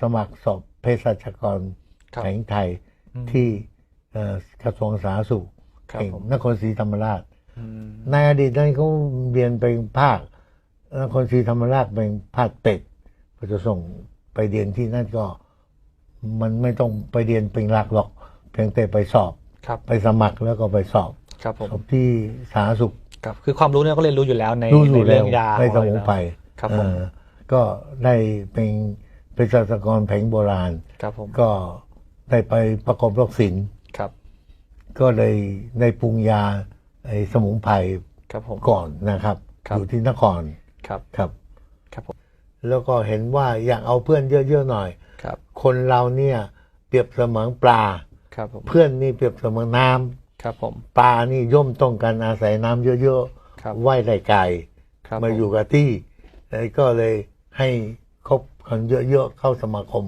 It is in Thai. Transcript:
สมัครสอบเภสัชกรครับแผงไทยอืมที่เอ่อกระทรวงสาธารณสุขครับแห่งผมนครศรีธรรมราชอืมในอดีตนั้นเขาเรียนเป็นภาคนครศรีธรรมราชเป็นภาคเต็ดก็จะส่งไปเรียนที่นั่นก็มันไม่ต้องไปเรียนเป็นหลักหรอก เพียงแต่ไปสอบครับไปสมัครแล้วก็ไปสอบครับผมสอบที่สาธารณสุขครับคือความรู้เนี่ยก็เรียนรู้อยู่แล้วในรู้อในยู่เรื่แล้อวงยาในสมุนไพรครับผมเอ่อก็ได้เป็น เป็นเภสัชกรแผงโบราณ ครับผมก็ได้ไปประกอบโรคศิลป์ครับ ก็เลยได้ปรุงยาไอ้สมุนไพรครับผม ก่อนนะครับ ครับ อยู่ที่นครครับครับ ครับผมแล้วก็เห็นว่าอยากเอาเพื่อนเยอะๆหน่อย ครับคนเราเนี่ยเปรียบเสมือนปลา ครับผมเพื่อนนี่เปรียบเสมือนน้ำครับผม ปลานี่ย่อมต้องการอาศัยน้ำเยอะครับ ๆว่ายได้ไกลครับมาผอยู่กับที่แล้วก็เลยให้ค บกันเยอะๆเข้าสมาคม